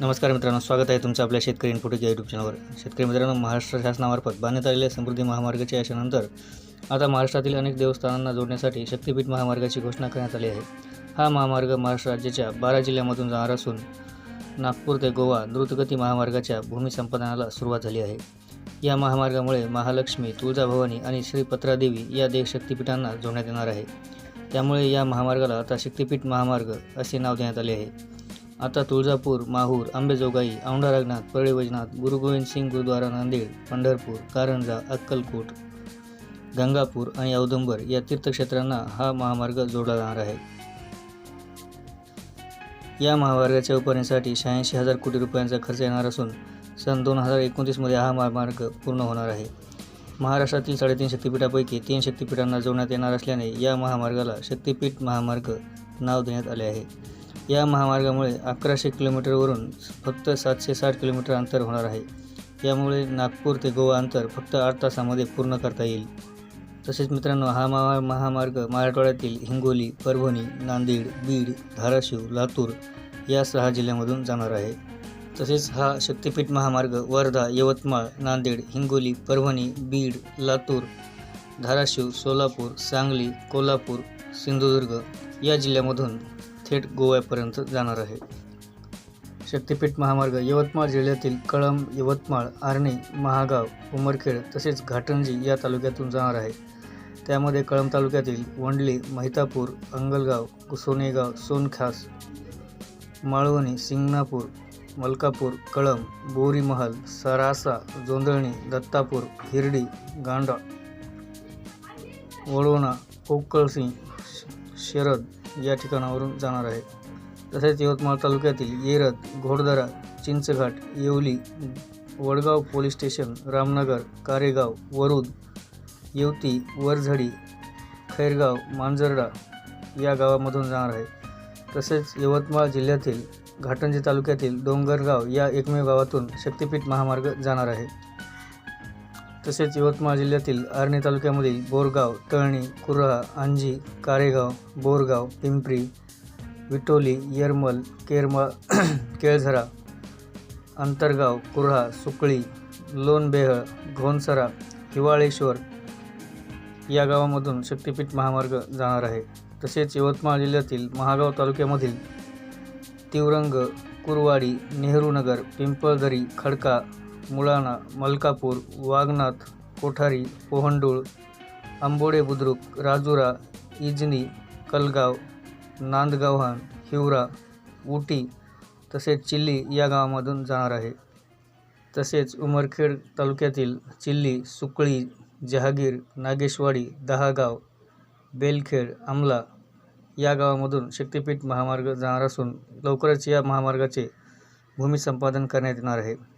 नमस्कार मित्रांनो स्वागत आहे तुमचं आपल्या शेतकरी इन्फोटेक या युट्यूब चॅनलवर शेतकरी मित्रांनो महाराष्ट्र शासनामार्फत बांधण्यात आलेल्या समृद्धी महामार्गाच्या यशानंतर आता महाराष्ट्रातील अनेक देवस्थानांना जोडण्यासाठी शक्तीपीठ महामार्गाची घोषणा करण्यात आली आहे. हा महामार्ग महाराष्ट्र राज्याच्या बारा जिल्ह्यामधून जाणार असून नागपूर ते गोवा द्रुतगती महामार्गाच्या भूमिसंपादनाला सुरुवात झाली आहे. या महामार्गामुळे महालक्ष्मी तुळजाभवानी आणि श्री पत्रादेवी या देव शक्तिपीठांना जोडण्यात येणार आहे. त्यामुळे या महामार्गाला आता शक्तीपीठ महामार्ग असे नाव देण्यात आले आहे. आता तुळजापूर माहूर आंबेजोगाई औंढा रघनाथ परळी वैजनाथ गुरु गोविंद सिंग गुरुद्वारा नांदेड पंढरपूर कारंजा अक्कलकोट गंगापूर आणि औदुंबर या तीर्थक्षेत्रांना हा महामार्ग जोडला जाणार आहे. या महामार्गाच्या उभारणीसाठी शहाऐंशी हजार कोटी रुपयांचा खर्च येणार असून सन दोन हजार एकोणतीसमध्ये हा महामार्ग पूर्ण होणार आहे. महाराष्ट्रातील साडेतीन शक्तिपीठापैकी तीन शक्तिपीठांना जोडण्यात येणार असल्याने या महामार्गाला शक्तिपीठ महामार्ग नाव देण्यात आले आहे. या महामार्गामुळे अकराशे किलोमीटरवरून फक्त सातशे साठ किलोमीटर अंतर होणार आहे. यामुळे नागपूर ते गोवा अंतर फक्त आठ तासामध्ये पूर्ण करता येईल. तसेच मित्रांनो हा महा महामार्ग मराठवाड्यातील हिंगोली परभणी नांदेड बीड धाराशिव लातूर या सहा जिल्ह्यामधून जाणार आहे. तसेच हा शक्तिपीठ महामार्ग वर्धा यवतमाळ नांदेड हिंगोली परभणी बीड लातूर धाराशिव सोलापूर सांगली कोल्हापूर सिंधुदुर्ग या जिल्ह्यामधून थेट गोव्यापर्यंत जाणार आहे. शक्तिपीठ महामार्ग यवतमाळ जिल्ह्यातील कळंब यवतमाळ आर्णी महागाव उमरखेड तसेच घाटंजी या तालुक्यातून जाणार आहे. त्यामध्ये कळंब तालुक्यातील वंडली महितापूर अंगलगाव सोनेगाव सोनखास माळवणी सिंगणापूर मलकापूर कळंब बोरीमहल सरासा जोंदळणी दत्तापूर हिरडी गांडा वळवणा कोकळसिंग शरद या ठिकाणावरून जाणार आहे. तसेच यवतमाळ तालुक्यातील येरद घोडदरा चिंचघाट येवली वडगाव पोलीस स्टेशन रामनगर कारेगाव वरुद येवती वरझडी खैरगाव मांजर्डा या गावामधून जाणार आहे. तसेच यवतमाळ जिल्ह्यातील घाटंजी तालुक्यातील डोंगरगाव या एकमेव गावातून शक्तिपीठ महामार्ग जाणार आहे. तसेच यवतमाळ जिल्ह्यातील आर्णी तालुक्यामधील बोरगाव तळणी कुर्हा अंजी कारेगाव बोरगाव पिंपरी विटोली येरमल केरमळ केळझरा अंतरगाव कुर्हा सुकळी लोणबेहळ घोणसरा हिवाळेश्वर या गावामधून शक्तिपीठ महामार्ग जाणार आहे. तसेच यवतमाळ जिल्ह्यातील महागाव तालुक्यामधील तिवरंग कुरवाडी नेहरूनगर पिंपळदरी खडका मुळाणा मलकापूर वाघनाथ कोठारी पोहंडूळ आंबोडे बुद्रुक राजुरा इजनी कलगाव नांदगावहान हिवरा उटी तसेच चिल्ली या गावामधून जाणार आहे. तसेच उमरखेड तालुक्यातील चिल्ली सुकळी जहागीर नागेशवाडी दहागाव बेलखेड आमला या गावामधून शक्तिपीठ महामार्ग जाणार असून लवकरच या महामार्गाचे भूमिसंपादन करण्यात येणार आहे.